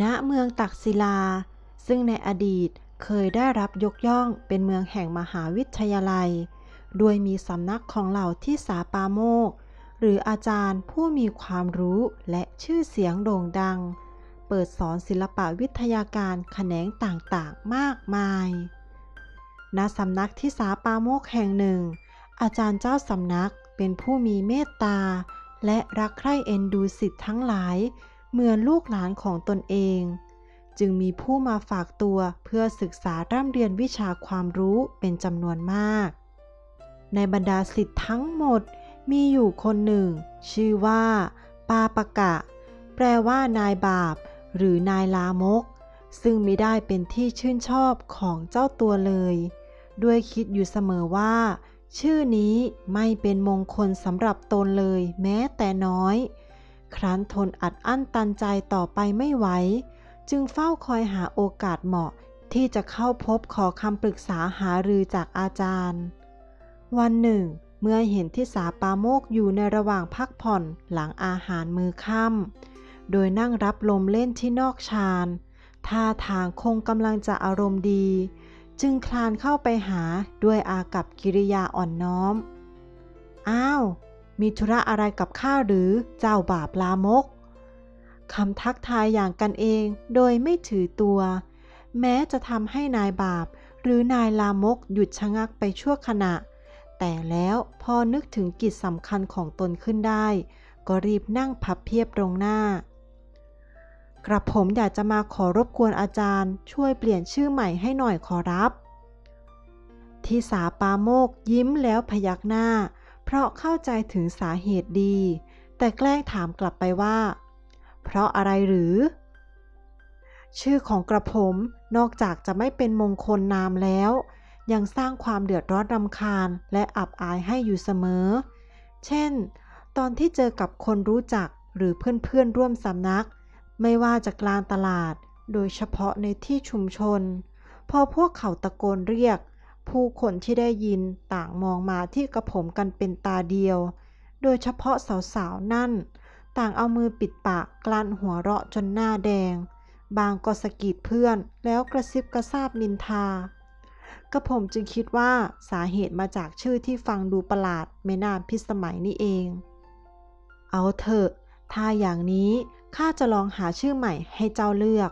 ณเมืองตักศิลา ซึ่งในอดีตเคยได้รับยกย่องเป็นเมืองแห่งมหาวิทยาลัย โดยมีสำนักของเหล่าที่สาปาโมก หรืออาจารย์ผู้มีความรู้และชื่อเสียงโด่งดัง เปิดสอนศิลปะวิทยาการแขนงต่างๆมากมาย ณ สำนักที่สาปาโมกแห่งหนึ่ง อาจารย์เจ้าสำนักเป็นผู้มีเมตตา และรักใคร่เอ็นดูสิทธิ์ทั้งหลาย เหมือนลูกหลานของตนเอง จึงมีผู้มาฝากตัวเพื่อศึกษาร่ำเรียนวิชาความรู้เป็นจำนวนมาก ในบรรดาสิทธิ์ทั้งหมดมีอยู่คนหนึ่ง ชื่อว่า ปาปะกะ แปลว่านายบาป หรือนายลามก ซึ่งมิได้เป็นที่ชื่นชอบของเจ้าตัวเลย ด้วยคิดอยู่เสมอว่า ชื่อนี้ไม่เป็นมงคลสำหรับตนเลยแม้แต่น้อย ครั้นทนอัดอั้นตันใจต่อไปไม่ไหว จึงเฝ้าคอยหาโอกาสเหมาะที่จะเข้าพบขอคำปรึกษาหารือจากอาจารย์ วันหนึ่ง เมื่อเห็นที่สาปาโมกอยู่ในระหว่างพักผ่อนหลังอาหารมือค่ำโดยนั่งรับลมเล่นที่นอกชานท่าทางคงกำลังจะอารมณ์ดี จึงคลานเข้าไปหาด้วยอากับกิริยาอ่อนน้อม อ้าว มีธุระอะไรกับข้าหรือเจ้าบาปลามกคำทักทายอย่างกันเองโดยไม่ถือตัว แม้จะทำให้นายบาปหรือนายลามกหยุดชะงักไปชั่วขณะ แต่แล้วพอนึกถึงกิจสำคัญของตนขึ้นได้ ก็รีบนั่งพับเพียบตรงหน้า กระผมอยากจะมาขอรบกวนอาจารย์ ช่วยเปลี่ยนชื่อใหม่ให้หน่อยขอรับที่สาปาโมกยิ้มแล้วพยักหน้า เพราะเข้าใจถึงสาเหตุดี แต่แกล้งถามกลับไปว่า เพราะอะไรหรือ ชื่อของกระผมนอกจากจะไม่เป็นมงคลนามแล้ว ยังสร้างความเดือดร้อนรำคาญและอับอายให้อยู่เสมอ เช่น ตอนที่เจอกับคนรู้จักหรือเพื่อนๆร่วมสำนัก ไม่ว่าจะกลางตลาด โดยเฉพาะในที่ชุมชน พอพวกเขาตะโกนเรียก ผู้คนที่ได้ยินต่างมองมาที่กระผมกันเป็นตาเดียว โดยเฉพาะสาวๆนั่น ต่างเอามือปิดปากกลั้นหัวเราะจนหน้าแดง บางก็สะกิดเพื่อนแล้วกระซิบกระซาบนินทา กระผมจึงคิดว่าสาเหตุมาจากชื่อที่ฟังดูประหลาดไม่น่าพิสมัยนี่เอง เอาเถอะ ถ้าอย่างนี้ข้าจะลองหาชื่อใหม่ให้เจ้าเลือก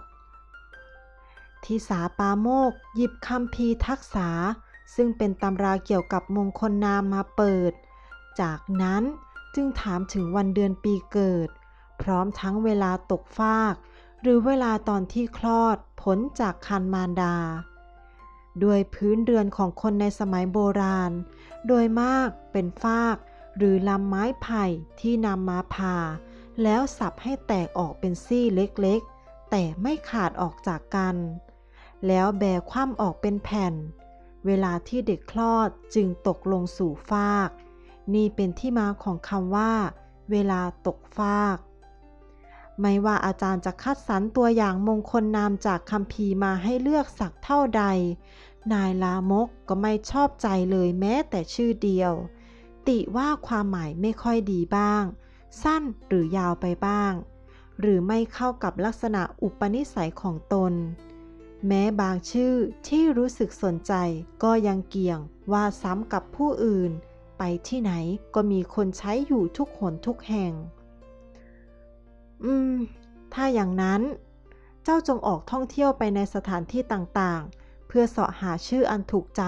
ที่สาปาโมกหยิบคำพีทักษา ซึ่งเป็นตำราเกี่ยวกับมงคลนามมาเปิด จากนั้นจึงถามถึงวันเดือนปีเกิด พร้อมทั้งเวลาตกฟาก หรือเวลาตอนที่คลอดผลจากคันมารดา ด้วยพื้นเรือนของคนในสมัยโบราณ โดยมากเป็นฟาก หรือลำไม้ไผ่ที่นำมาผ่า แล้วสับให้แตกออกเป็นซี่เล็กๆ แต่ไม่ขาดออกจากกัน แล้วแบคว่ำออกเป็นแผ่น เวลาที่เด็กคลอดจึงตกลงสู่ฟาก นี่เป็นที่มาของคำว่า เวลาตกฟาก ไม่ว่าอาจารย์จะคัดสรรตัวอย่างมงคลนามจากคำพีมาให้เลือกสักเท่าใด นายลามกก็ไม่ชอบใจเลยแม้แต่ชื่อเดียว ติว่าความหมายไม่ค่อยดีบ้าง สั้นหรือยาวไปบ้าง หรือไม่เข้ากับลักษณะอุปนิสัยของตน แม้บางชื่อที่รู้สึกสนใจก็ยังเกี่ยงว่าซ้ำกับผู้อื่น ไปที่ไหนก็มีคนใช้อยู่ทุกหนทุกแห่ง อืม ถ้าอย่างนั้น เจ้าจงออกท่องเที่ยวไปในสถานที่ต่างๆ เพื่อเสาะหาชื่ออันถูกใจ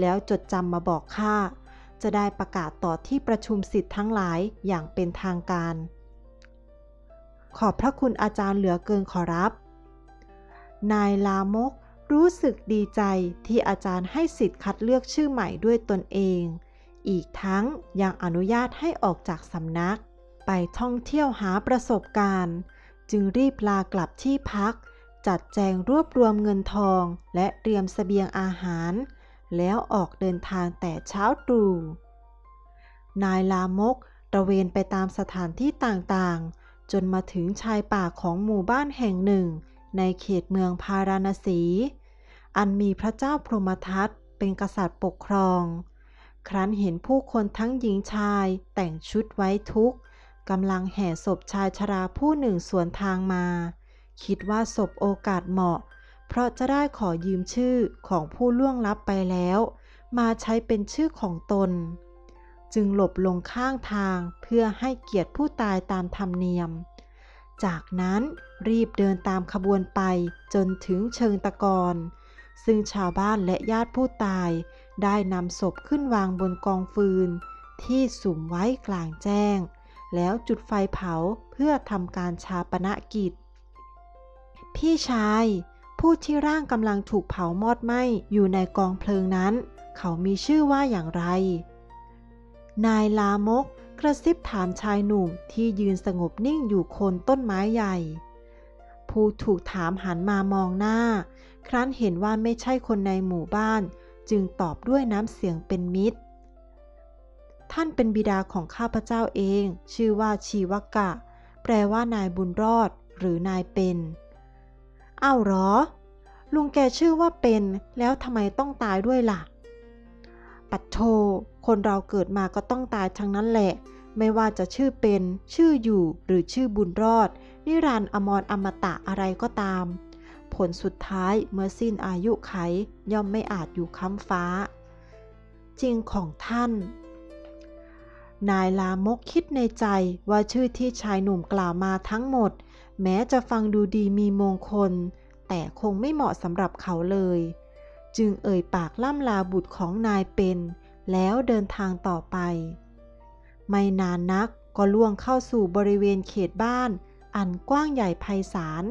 แล้วจดจำมาบอกข้าจะได้ประกาศต่อที่ประชุมสิทธิ์ทั้งหลายอย่างเป็นทางการ ขอบพระคุณอาจารย์เหลือเกินขอรับ นายลามก รู้สึกดีใจที่อาจารย์ให้สิทธิ์คัดเลือกชื่อใหม่ด้วยตนเอง อีกทั้งยังอนุญาตให้ออกจากสำนัก ไปท่องเที่ยวหาประสบการณ์ จึงรีบลากลับที่พัก จัดแจงรวบรวมเงินทองและเตรียมเสบียงอาหาร แล้วออกเดินทางแต่เช้าตรู่นายลามกตระเวนไปตามสถานที่ต่างๆ จนมาถึงชายป่าของหมู่บ้านแห่งหนึ่ง ในเขตเมืองพาราณสี อันมีพระเจ้าพรหมทัตเป็นกษัตริย์ปกครอง ครั้นเห็นผู้คนทั้งหญิงชายแต่งชุดไว้ทุกข์กำลังแห่ศพชายชราผู้หนึ่งสวนทางมา คิดว่าสบโอกาสเหมาะ เพราะจะได้ขอยืมชื่อของผู้ล่วงลับไปแล้ว มาใช้เป็นชื่อของตน จึงหลบลงข้างทางเพื่อให้เกียรติผู้ตายตามธรรมเนียม จากนั้นรีบเดินตามขบวนไปจนถึงเชิงตะกอน ซึ่งชาวบ้านและญาติผู้ตาย ได้นำศพขึ้นวางบนกองฟืน ที่สุมไว้กลางแจ้ง แล้วจุดไฟเผาเพื่อทำการชาปนกิจ พี่ชายผู้ที่ร่างกำลังถูกเผามอดไหม้อยู่ในกองเพลิงนั้น เขามีชื่อว่าอย่างไร นายลามก กระซิบถามชายหนุ่มที่ยืนสงบนิ่งอยู่โคนต้นไม้ใหญ่ ผู้ถูกถามหันมามองหน้า ครั้นเห็นว่าไม่ใช่คนในหมู่บ้าน จึงตอบด้วยน้ำเสียงเป็นมิตร ท่านเป็นบิดาของข้าพเจ้าเอง ชื่อว่าชีวกะ แปลว่านายบุญรอด หรือนายเป็นอ้าวเหรอ ลุงแกชื่อว่าเป็น แล้วทำไมต้องตายด้วยล่ะ ปัดโท คนเราเกิดมาก็ต้องตายทั้งนั้นแหละ ไม่ว่าจะชื่อเป็น ชื่ออยู่ หรือชื่อบุญรอด นิรันดร์อมรอมตะอะไรก็ตาม ผลสุดท้ายเมื่อสิ้นอายุไข ย่อมไม่อาจอยู่ค้ำฟ้า จริงของท่าน นายลามกคิดในใจว่าชื่อที่ชายหนุ่มกล่าวมาทั้งหมด แม้จะฟังดูดีมีมงคล แต่คงไม่เหมาะสำหรับเขาเลย จึงเอ่ยปากล่ำลาบุตรของนายเป็น แล้วเดินทางต่อไป ไม่นานนักก็ล่วงเข้าสู่บริเวณเขตบ้าน อันกว้างใหญ่ไพศาล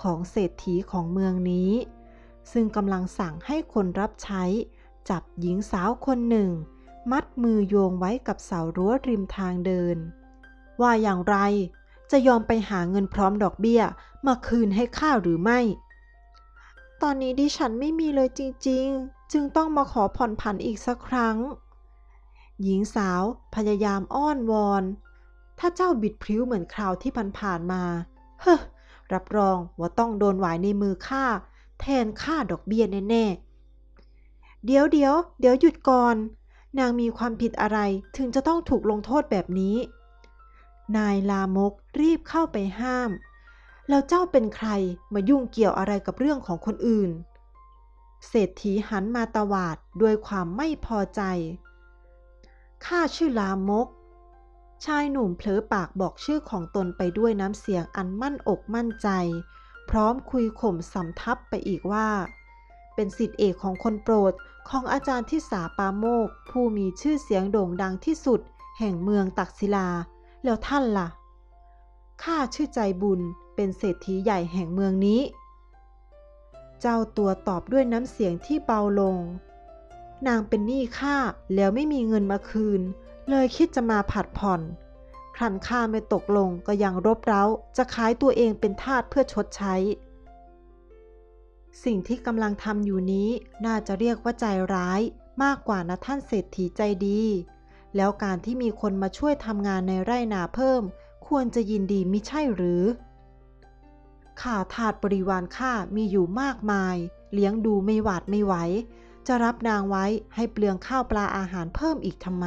ของเศรษฐีของเมืองนี้ ซึ่งกำลังสั่งให้คนรับใช้ จับหญิงสาวคนหนึ่ง มัดมือโยงไว้กับเสารั้วริมทางเดิน ว่าอย่างไรจะยอมไปหาเงินพร้อมดอกเบี้ยมาคืนให้ข้าหรือไม่ ตอนนี้ดิฉันไม่มีเลยจริงๆ จึงต้องมาขอผ่อนผันอีกสักครั้ง หญิงสาวพยายามอ้อนวอน ถ้าเจ้าบิดพริ้วเหมือนคราวที่ผ่านๆมา เฮ้อรับรองว่าต้องโดนหวายในมือข้าแทนค่าดอกเบี้ยแน่ๆ เดี๋ยวเดี๋ยวเดี๋ยวหยุดก่อน นางมีความผิดอะไรถึงจะต้องถูกลงโทษแบบนี้ นายลามกรีบเข้าไปห้าม แล้วเจ้าเป็นใครมายุ่งเกี่ยวอะไรกับเรื่องของคนอื่น เศรษฐีหันมาตวาดด้วยความไม่พอใจ ข้าชื่อลามก ชายหนุ่มเผลอปากบอกชื่อของตนไปด้วยน้ำเสียงอันมั่นอกมั่นใจ พร้อมคุยข่มสำทับไปอีกว่า เป็นสิทธิเอกของคนโปรดของอาจารย์ที่สาปาโมก ผู้มีชื่อเสียงโด่งดังที่สุด แห่งเมืองตักศิลา แล้วท่านล่ะ ข้าชื่อใจบุญ เป็นเศรษฐีใหญ่แห่งเมืองนี้ เจ้าตัวตอบด้วยน้ำเสียงที่เบาลง นางเป็นหนี้ข้าแล้วไม่มีเงินมาคืน เลยคิดจะมาผัดผ่อน ครั้นข้าไม่ตกลงก็ยังรบเร้า จะขายตัวเองเป็นทาสเพื่อชดใช้ สิ่งที่กำลังทำอยู่นี้น่าจะเรียกว่าใจร้ายมากกว่านะท่านเศรษฐีใจดี แล้วการที่มีคนมาช่วยทำงานในไร่นาเพิ่ม ควรจะยินดีมิใช่หรือ ข้าทาสบริวารข้ามีอยู่มากมาย เลี้ยงดูไม่หวาดไม่ไหว จะรับนางไว้ให้เปลืองข้าวปลาอาหารเพิ่มอีกทำไม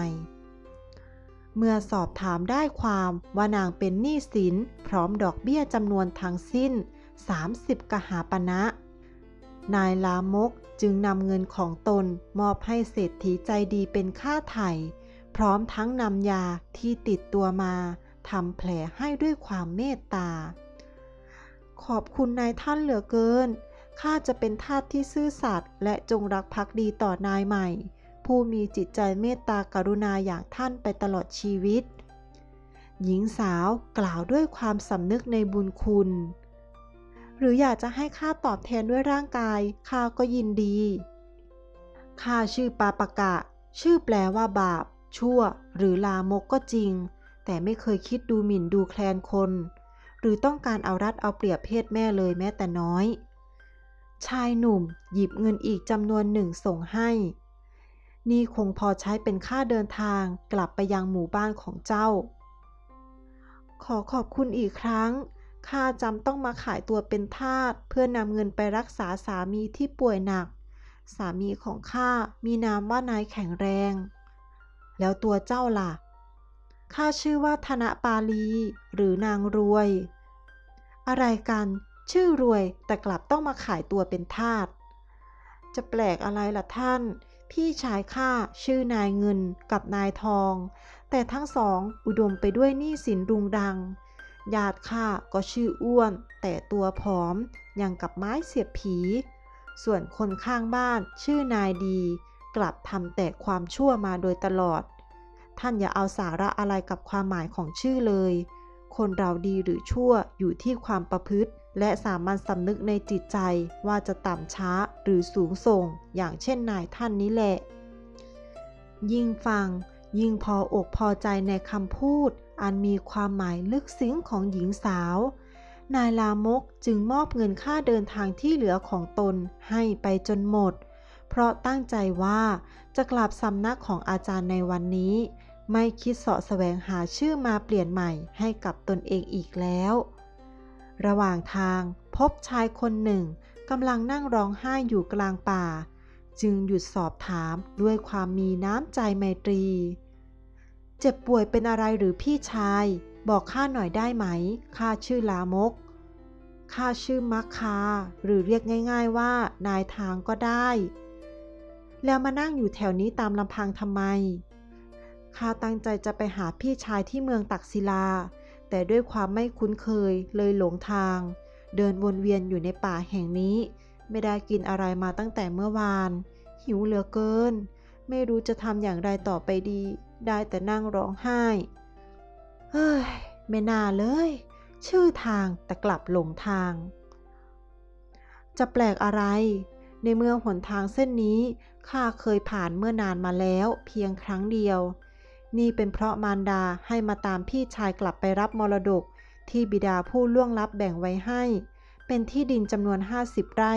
เมื่อสอบถามได้ความว่านางเป็นหนี้สิน พร้อมดอกเบี้ยจำนวนทั้งสิ้น 30 กหาปณะนายลามกจึงนำเงินของตนมอบให้เศรษฐีใจดีเป็นค่าไถ่ พร้อมทั้งนำยาที่ติดตัวมาทำแผลให้ด้วยความเมตตา ขอบคุณนายท่านเหลือเกิน ข้าจะเป็นทาสที่ซื่อสัตย์และจงรักภักดีต่อนายใหม่ ผู้มีจิตใจเมตตากรุณาอย่างท่านไปตลอดชีวิต หญิงสาวกล่าวด้วยความสำนึกในบุญคุณ หรืออยากจะให้ข้าตอบแทนด้วยร่างกาย ข้าก็ยินดี ข้าชื่อปาปะกะ ชื่อแปลว่าบาป ชั่ว หรือลามกก็จริง แต่ไม่เคยคิดดูหมิ่นดูแคลนคน รือต้องการเอารัดเอาเปรียบเพศแม่เลยแม้แต่น้อย ชายหนุ่มหยิบเงินอีกจำนวนหนึ่งส่งให้ นี่คงพอใช้เป็นค่าเดินทางกลับไปยังหมู่บ้านของเจ้า ขอขอบคุณอีกครั้งข้าจำต้องมาขายตัวเป็นทาสเพื่อนำเงินไปรักษาสามีที่ป่วยหนัก สามีของข้ามีนามว่านายแข็งแรง แล้วตัวเจ้าล่ะข้าชื่อว่าธนปาลี หรือนางรวย อะไรกัน ชื่อรวยแต่กลับต้องมาขายตัวเป็นทาส จะแปลกอะไรล่ะท่าน พี่ชายข้าชื่อนายเงินกับนายทอง แต่ทั้งสองอุดมไปด้วยหนี้สินรุงรัง ญาติข้าก็ชื่ออ้วน แต่ตัวผอมยังกับไม้เสียบผี ส่วนคนข้างบ้านชื่อนายดี กลับทำแต่ความชั่วมาโดยตลอด ท่านอย่าเอาสาระอะไรกับความหมายของชื่อเลย คนเราดีหรือชั่วอยู่ที่ความประพฤติ และสามัญสำนึกในจิตใจว่าจะต่ำช้าหรือสูงส่ง อย่างเช่นนายท่านนี้แหละ ยิ่งฟัง ยิ่งพออกพอใจในคำพูด อันมีความหมายลึกซึ้งของหญิงสาว นายลามกจึงมอบเงินค่าเดินทางที่เหลือของตนให้ไปจนหมด เพราะตั้งใจว่าจะกลับสำนักของอาจารย์ในวันนี้ ไม่คิดเสาะแสวงหาชื่อมาเปลี่ยนใหม่ให้กับตนเองอีกแล้ว ระหว่างทางพบชายคนหนึ่งกำลังนั่งร้องไห้อยู่กลางป่า จึงหยุดสอบถามด้วยความมีน้ำใจไมตรี เจ็บป่วยเป็นอะไรหรือพี่ชาย บอกข้าหน่อยได้ไหมข้าชื่อลามกข้าชื่อมักคา หรือเรียกง่าย ๆว่านายทางก็ได้ แล้วมานั่งอยู่แถวนี้ตามลำพังทำไม ข้าตั้งใจจะไปหาพี่ชายที่เมืองตักศิลา แต่ด้วยความไม่คุ้นเคยเลยหลงทาง เดินวนเวียนอยู่ในป่าแห่งนี้ ไม่ได้กินอะไรมาตั้งแต่เมื่อวาน หิวเหลือเกิน ไม่รู้จะทำอย่างไรต่อไปดี ได้แต่นั่งร้องไห้ เฮ้ย ไม่น่าเลย ชื่อทางแต่กลับหลงทาง จะแปลกอะไร ในเมื่อหนทางเส้นนี้ข้าเคยผ่านเมื่อนานมาแล้วเพียงครั้งเดียว นี่เป็นเพราะมารดาให้มาตามพี่ชายกลับไปรับมรดก ที่บิดาผู้ล่วงลับแบ่งไว้ให้ เป็นที่ดินจำนวน 50 ไร่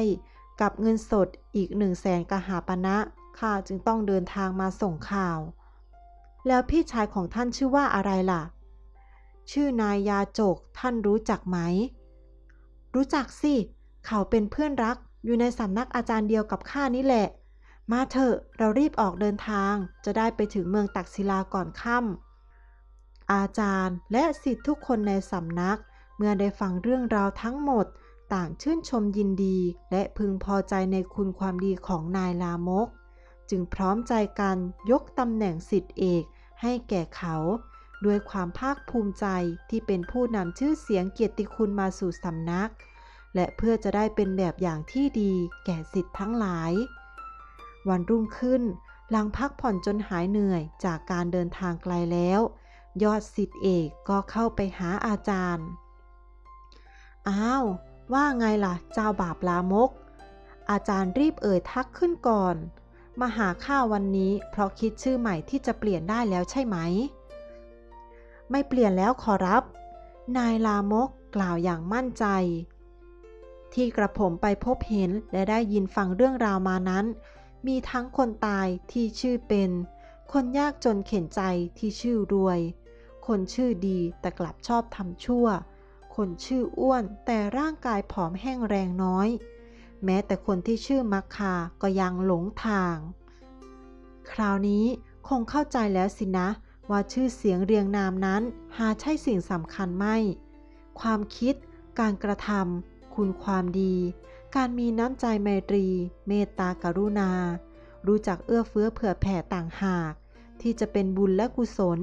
กับเงินสดอีกหนึ่งแสนกหาปณะข้าจึงต้องเดินทางมาส่งข่าว แล้วพี่ชายของท่านชื่อว่าอะไรล่ะ ชื่อนายยาจกท่านรู้จักไหม รู้จักสิ เขาเป็นเพื่อนรักอยู่ในสำนักอาจารย์เดียวกับข้านี่แหละ มาเถอะ เรารีบออกเดินทาง จะได้ไปถึงเมืองตักศิลาก่อนค่ำ อาจารย์และศิษย์ทุกคนในสำนัก เมื่อได้ฟังเรื่องราวทั้งหมด ต่างชื่นชมยินดี และพึงพอใจในคุณความดีของนายลามก จึงพร้อมใจกันยกตำแหน่งสิทธิเอกให้แก่เขา ด้วยความภาคภูมิใจที่เป็นผู้นำชื่อเสียงเกียรติคุณมาสู่สำนัก และเพื่อจะได้เป็นแบบอย่างที่ดีแก่สิทธิ์ทั้งหลาย วันรุ่งขึ้น หลังพักผ่อนจนหายเหนื่อยจากการเดินทางไกลแล้ว ยอดสิทธิเอกก็เข้าไปหาอาจารย์ อ้าว ว่าไงล่ะ เจ้าบาปลามก อาจารย์รีบเอ่ยทักขึ้นก่อน มาหาข้าวันนี้เพราะคิดชื่อใหม่ที่จะเปลี่ยนได้แล้วใช่ไหม ไม่เปลี่ยนแล้วขอรับ นายลามกกล่าวอย่างมั่นใจที่กระผมไปพบเห็นและได้ยินฟังเรื่องราวมานั้น มีทั้งคนตายที่ชื่อเป็น คนยากจนเข็นใจที่ชื่อรวย คนชื่อดีแต่กลับชอบทำชั่ว คนชื่ออ้วนแต่ร่างกายผอมแห้งแรงน้อย แม้แต่คนที่ชื่อมักคาก็ยังหลงทาง คราวนี้คงเข้าใจแล้วสินะ ว่าชื่อเสียงเรียงนามนั้นหาใช่สิ่งสำคัญไม่ ความคิด การกระทำคุณความดี การมีน้ำใจไมตรี เมตตากรุณา รู้จักเอื้อเฟื้อเผื่อแผ่ต่างหาก ที่จะเป็นบุญและกุศล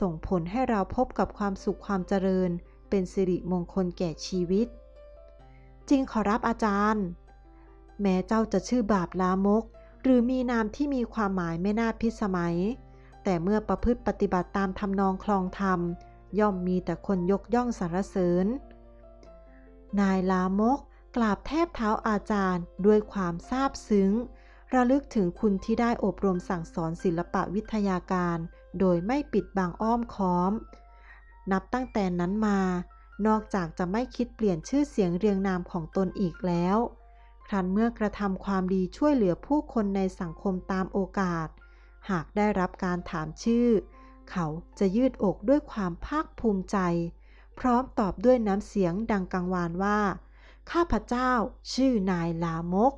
ส่งผลให้เราพบกับความสุขความเจริญ เป็นสิริมงคลแก่ชีวิต จริงขอรับอาจารย์ แม้เจ้าจะชื่อบาปลามก หรือมีนามที่มีความหมายไม่น่าพิสมัย แต่เมื่อประพฤติปฏิบัติตามทำนองคลองธรรม ย่อมมีแต่คนยกย่องสรรเสริญ นายลามก กราบแทบเท้าอาจารย์ด้วยความซาบซึ้ง ระลึกถึงคุณที่ได้อบรมสั่งสอนศิลปะวิทยาการ โดยไม่ปิดบังอ้อมค้อม นับตั้งแต่นั้นมา นอกจากจะไม่คิดเปลี่ยนชื่อเสียงเรียงนามของตนอีกแล้ว ครั้นเมื่อกระทำความดีช่วยเหลือผู้คนในสังคมตามโอกาส หากได้รับการถามชื่อ เขาจะยืดอกด้วยความภาคภูมิใจ พร้อมตอบด้วยน้ำเสียงดังกังวานว่า ข้าพเจ้าชื่อนายลามก